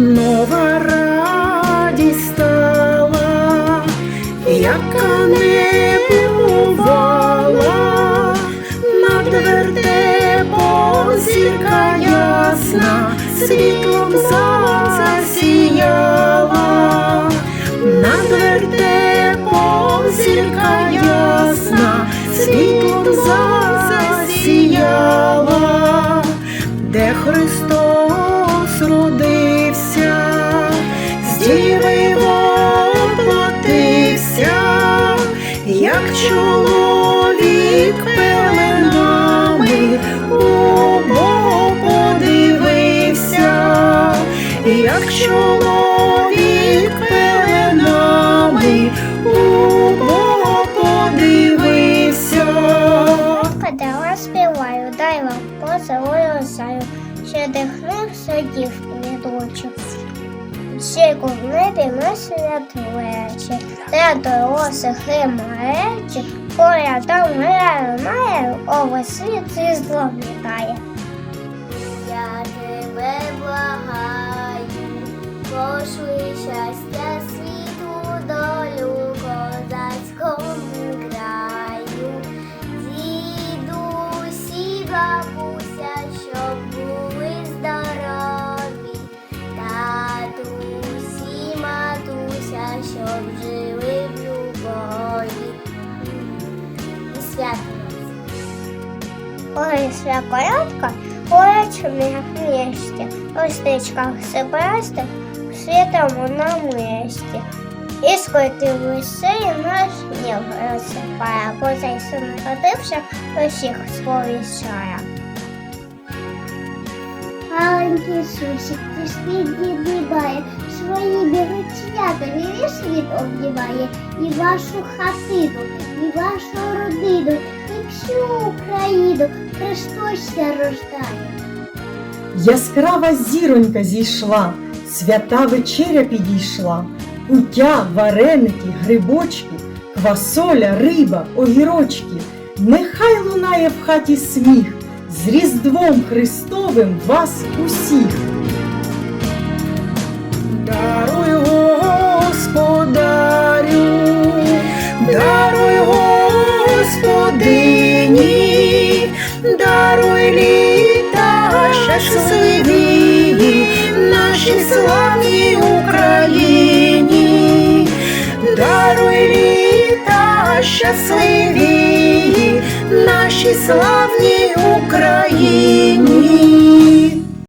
нова радість стала, яка не бувала, над вертепом зірка ясна, світлом засіяла, над чоловік пеленами у Бога подивився, як чоловік пеленами у Бога подивився. Коли співаю, дай вам поцілую саю, ще дихнув сидів квіточок. Ще в небі ми святвечі, де дорослих і малечі, коля там грає, має, овесь світ зі злом літає. Я тебе благаю, пошли щастя світу долю козацькому краю. Дідусі, бабуся, І свято Ой, свяколятка, очами як місті, у стичках себрасти, в святому на місті. І скотив сеє наш ніг розсипає, бо цей син родився, усіх сповіщає. Маленький сусід, тишкий дід бігає, свої бігучята вірі світ обдіває, і вашу хатину, і вашу родину, і всю Україну Христос ся рождає. Яскрава зіронька зійшла, свята вечеря підійшла, куття, вареники, грибочки, квасоля, риба, огірочки. Нехай лунає в хаті сміх, з Різдвом Христовим вас усіх. Щасливі нашій славній Україні.